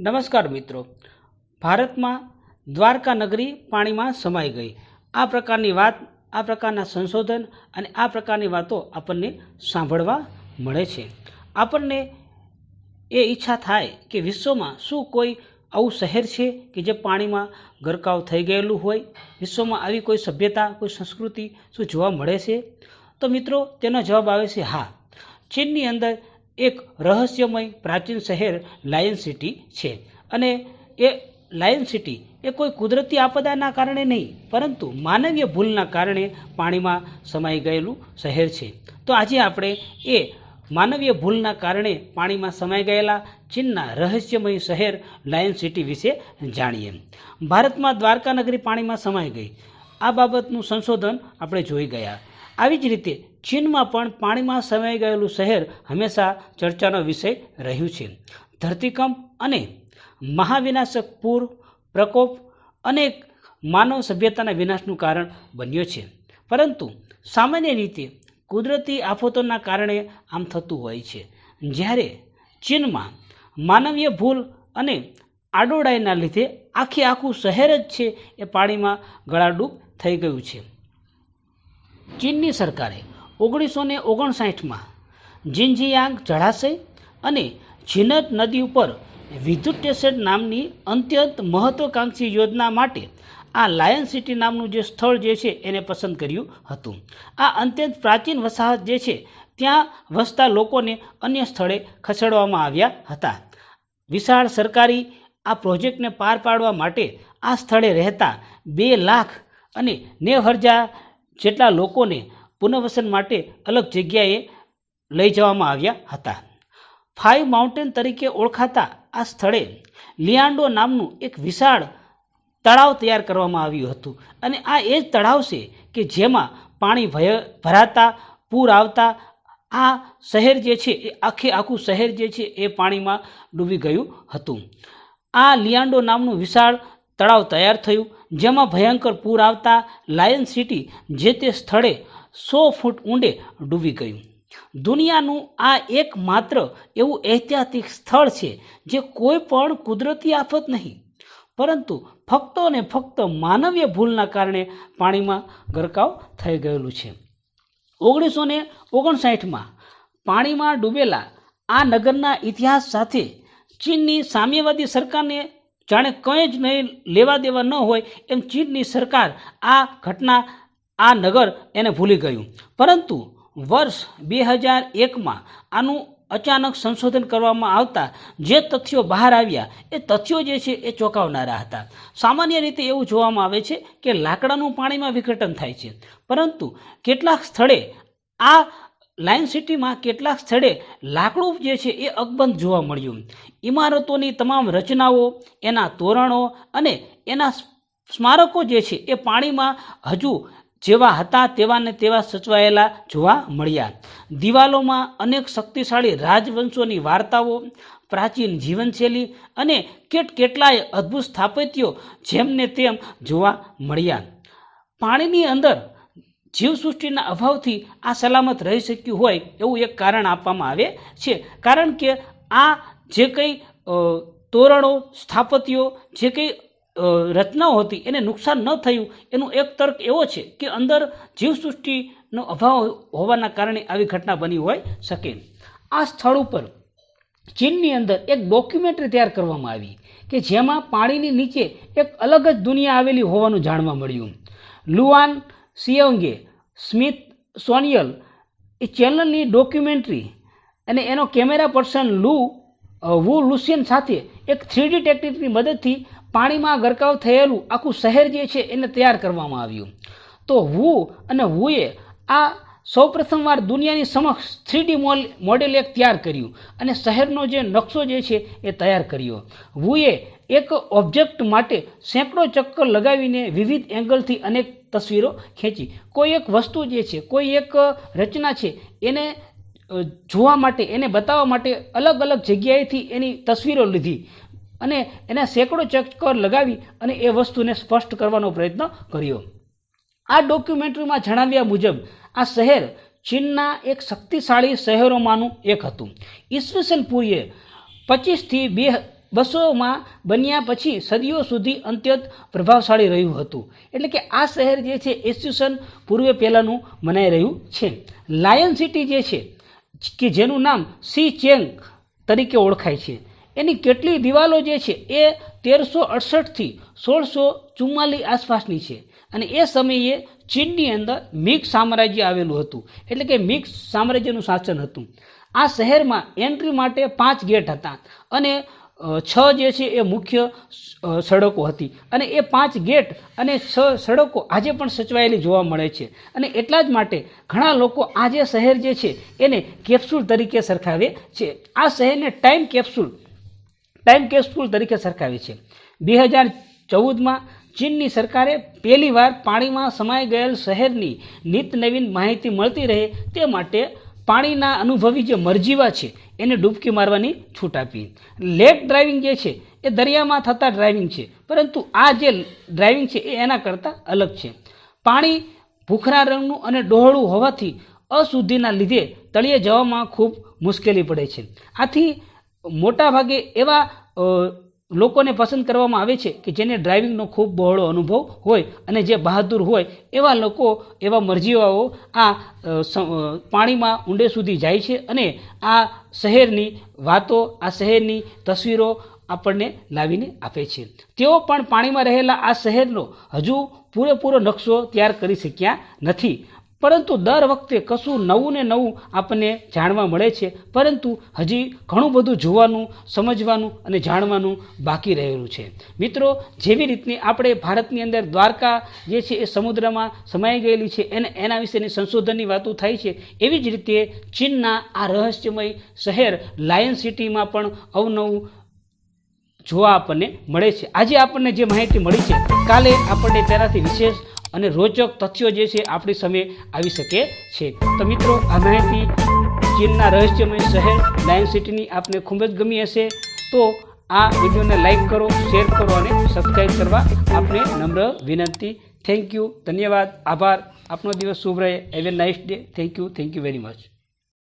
નમસ્કાર મિત્રો. ભારતમાં દ્વારકા નગરી પાણીમાં સમાઈ ગઈ. આ પ્રકારની વાત, આ પ્રકારના સંશોધન અને આ પ્રકારની વાતો આપણને સાંભળવા મળે છે. આપણને એ ઈચ્છા થાય કે વિશ્વમાં શું કોઈ આવું શહેર છે કે જે પાણીમાં ગરકાવ થઈ ગયેલું હોય? વિશ્વમાં આવી કોઈ સભ્યતા, કોઈ સંસ્કૃતિ શું જોવા મળે છે? તો મિત્રો, તેનો જવાબ આવે છે હા. ચીનની અંદર એક રહસ્યમય પ્રાચીન શહેર લાયન સિટી છે. અને એ લાયન સિટી એ કોઈ કુદરતી આપદાના કારણે નહીં, પરંતુ માનવીય ભૂલના કારણે પાણીમાં સમાઈ ગયેલું શહેર છે. તો આજે આપણે એ માનવીય ભૂલના કારણે પાણીમાં સમાઈ ગયેલા ચીનના રહસ્યમય શહેર લાયન સિટી વિશે જાણીએ. ભારતમાં દ્વારકા નગરી પાણીમાં સમાઈ ગઈ. આ બાબતનું સંશોધન આપણે જોઈ ગયા. આવી જ રીતે ચીનમાં પણ પાણીમાં સમાઈ ગયેલું શહેર હંમેશા ચર્ચાનો વિષય રહ્યું છે. ધરતીકંપ અને મહાવિનાશક પૂર પ્રકોપ અનેક માનવ સભ્યતાના વિનાશનું કારણ બન્યો છે. પરંતુ સામાન્ય રીતે કુદરતી આફતોના કારણે આમ થતું હોય છે. જ્યારે ચીનમાં માનવીય ભૂલ અને આડોડાઈના લીધે આખે આખું શહેર જ છે એ પાણીમાં ગળાડૂબ થઈ ગયું છે. ચીનની સરકારે ઓગણીસો ને ઓગણસાઠમાં જિનજિયાંગ જળાશય અને જીનત નદી ઉપર વિદ્યુત સ્ટેશન નામની અત્યંત મહત્ત્વાકાંક્ષી યોજના માટે આ લાયન સિટી નામનું જે સ્થળ જે છે એને પસંદ કર્યું હતું. આ અત્યંત પ્રાચીન વસાહત જે છે ત્યાં વસતા લોકોને અન્ય સ્થળે ખસેડવામાં આવ્યા હતા. વિશાળ સરકારી આ પ્રોજેક્ટને પાર પાડવા માટે આ સ્થળે રહેતા બે લાખ અને નેવ હજાર જેટલા લોકોને પુનર્વસન માટે અલગ જગ્યાએ લઈ જવામાં આવ્યા હતા. ફાઇવ માઉન્ટેન તરીકે ઓળખાતા આ સ્થળે લિયાન્ડો નામનું એક વિશાળ તળાવ તૈયાર કરવામાં આવ્યું હતું. અને આ એ જ તળાવ છે કે જેમાં પાણી ભરાતા, પૂર આવતા, આ શહેર જે છે, એ આખે આખું શહેર જે છે, એ પાણીમાં ડૂબી ગયું હતું. આ લિયાન્ડો નામનું વિશાળ તળાવ તૈયાર થયું, જેમાં ભયંકર પૂર આવતા લાયન સિટી જે તે સ્થળે સો ફૂટ ઊંડે ડૂબી ગયું. દુનિયાનું આ એકમાત્ર એવું ઐતિહાસિક સ્થળ છે જે કોઈ પણ કુદરતી આફત નહીં. પરંતુ ફક્ત ને ફક્ત માનવીય ભૂલના કારણે પાણીમાં ગરકાવ થઈ ગયેલું છે. ઓગણીસો ને ઓગણસાઠમાં પાણીમાં ડૂબેલા આ નગરના ઇતિહાસ સાથે ચીનની સામ્યવાદી સરકારને જાણે કંઈ જ નહીં લેવા દેવા ન હોય એમ ચીનની સરકાર આ ઘટના આ નગર એને ભૂલી ગયું. પરંતુ વર્ષ બે હજાર એકમાં આનું અચાનક સંશોધન કરવામાં આવતા જે તથ્યો બહાર આવ્યા એ તથ્યો જે છે એ ચોંકાવનારા હતા. સામાન્ય રીતે એવું જોવામાં આવે છે કે લાકડાનું પાણીમાં વિઘટન થાય છે. પરંતુ કેટલાક સ્થળે આ લાયન સિટીમાં કેટલાક સ્થળે લાકડું જે છે એ અકબંધ જોવા મળ્યું. ઇમારતોની તમામ રચનાઓ, એના તોરણો અને એના સ્મારકો જે છે એ પાણીમાં હજુ જેવા હતા તેવા ને તેવા સચવાયેલા જોવા મળ્યા. દિવાલોમાં અનેક શક્તિશાળી રાજવંશોની વાર્તાઓ, પ્રાચીન જીવનશૈલી અને કેટ કેટલાય અદ્ભુત સ્થાપત્યો જેમને તેમ જોવા મળ્યા. પાણીની અંદર જીવસૃષ્ટિના અભાવથી આ સલામત રહી શક્યું હોય એવું એક કારણ આપવામાં આવે છે. કારણ કે આ જે કંઈ તોરણો, સ્થાપત્યો, જે કંઈ રચનાઓ હતી એને નુકસાન ન થયું, એનું એક તર્ક એવો છે કે અંદર જીવસૃષ્ટિનો અભાવ હોવાના કારણે આવી ઘટના બની હોય શકે. આ સ્થળ ઉપર ચીનની અંદર એક ડોક્યુમેન્ટરી તૈયાર કરવામાં આવી કે જેમાં પાણીની નીચે એક અલગ જ દુનિયા આવેલી હોવાનું જાણવા મળ્યું. લુઆન સિયોંગે, સ્મિથ સોનિયલ એ ચેનલની ડોક્યુમેન્ટરી અને એનો કેમેરા પર્સન લુ વુ લુસિયન સાથે એક થ્રીડી ટેકનિકની મદદથી પાણીમાં ગરકાવ થયેલું આખું શહેર જે છે એને તૈયાર કરવામાં આવ્યું. તો વુ અને વુએ આ સૌપ્રથમવાર દુનિયાની સમક્ષ થ્રીડી મોલ, મોડેલ એક તૈયાર કર્યું અને શહેરનો જે નકશો જે છે એ તૈયાર કર્યો. વુએ એક ઓબ્જેક્ટ માટે સેંકડો ચક્કર લગાવીને વિવિધ એંગલથી અનેક તસવીરો ખેંચી. કોઈ એક વસ્તુ જે છે, કોઈ એક રચના છે, એને જોવા માટે, એને બતાવવા માટે અલગ અલગ જગ્યાએથી એની તસવીરો લીધી અને એના સેંકડો ચક્કર લગાવી અને એ વસ્તુને સ્પષ્ટ કરવાનો પ્રયત્ન કર્યો. આ ડોક્યુમેન્ટરીમાં જણાવ્યા મુજબ, આ શહેર ચીનના એક શક્તિશાળી શહેરોમાંનું એક હતું. ઈસવીસન પૂર્વે પચીસથી બે બસોમાં બન્યા પછી સદીઓ સુધી અત્યંત પ્રભાવશાળી રહ્યું હતું. એટલે કે આ શહેર જે છે ઈસવીસન પૂર્વે પહેલાંનું મનાઈ રહ્યું છે. લાયન સિટી જે છે કે જેનું નામ સી ચેંગ તરીકે ઓળખાય છે. એની કેટલી દિવાલો જે છે એ તેરસો અડસઠથી સોળસો ચુમ્માલીસ આસપાસની છે. અને એ સમયે ચીનની અંદર મિક્સ સામ્રાજ્ય આવેલું હતું. એટલે કે મિક્સ સામ્રાજ્યનું શાસન હતું. આ શહેરમાં એન્ટ્રી માટે પાંચ ગેટ હતા. અને છ જે છે એ મુખ્ય સડકો હતી. અને એ પાંચ ગેટ અને છ સડકો આજે પણ સચવાયેલી જોવા મળે છે. અને એટલા જ માટે ઘણા લોકો આ જે શહેર જે છે એને કેપ્સ્યુલ તરીકે સરખાવે છે. આ શહેરને ટાઈમ કેપ્સ્યુલ ટાઈમ કેપ્સ્યુલ તરીકે સરખાવે છે. બે હજાર ચૌદમાં ચીનની સરકારે પહેલીવાર પાણીમાં સમાઈ ગયેલ શહેરની નિત નવીન માહિતી મળતી રહે તે માટે પાણીના અનુભવી જે મરજીવા છે એને ડૂબકી મારવાની છૂટ આપી. લેટ ડ્રાઇવિંગ જે છે, એ દરિયામાં થતા ડ્રાઇવિંગ છે. પરંતુ આ જે ડ્રાઇવિંગ છે, એ એના કરતાં અલગ છે. પાણી ભૂખરા રંગનું અને ડહોળું હોવાથી અશુદ્ધિના લીધે તળિયે જવામાં ખૂબ મુશ્કેલી પડે છે. આથી મોટાભાગે એવા લોકોને પસંદ કરવામાં આવે છે કે જેને ડ્રાઇવિંગનો ખૂબ બહોળો અનુભવ હોય અને જે બહાદુર હોય, એવા લોકો, એવા મરજીવાઓ આ પાણીમાં ઊંડે સુધી જાય છે અને આ શહેરની વાતો, આ શહેરની તસવીરો આપણને લાવીને આપે છે. તેઓ પણ પાણીમાં રહેલા આ શહેરનો હજુ પૂરેપૂરો નકશો તૈયાર કરી શક્યા નથી. પરંતુ દર વખતે કશું નવું ને નવું આપણને જાણવા મળે છે. પરંતુ હજી ઘણું બધું જોવાનું, સમજવાનું અને જાણવાનું બાકી રહેલું છે. મિત્રો, જેવી રીતની આપણે ભારતની અંદર દ્વારકા જે છે એ સમુદ્રમાં સમાઈ ગયેલી છે એને, એના વિશેની સંશોધનની વાતો થાય છે, એવી જ રીતે ચીનના આ રહસ્યમય શહેર લાયન સિટીમાં પણ અવનવું જોવા આપણને મળે છે. આજે આપણને જે માહિતી મળી છે, કાલે આપણને તેનાથી વિશેષ અને રોચક તથ્યો જે છે આપણી સામે આવી શકે છે. તો મિત્રો, આ માહિતી ચીનના રહસ્યમય શહેર લાયન સિટીની આપને ખૂબ જ ગમી હશે. તો આ વિડીયોને લાઈક કરો, શેર કરો અને સબસ્ક્રાઈબ કરવા આપને નમ્ર વિનંતી. થેન્ક યુ ધન્યવાદ. આભાર. આપનો દિવસ શુભ રહે. Have a nice day thank you thank you very much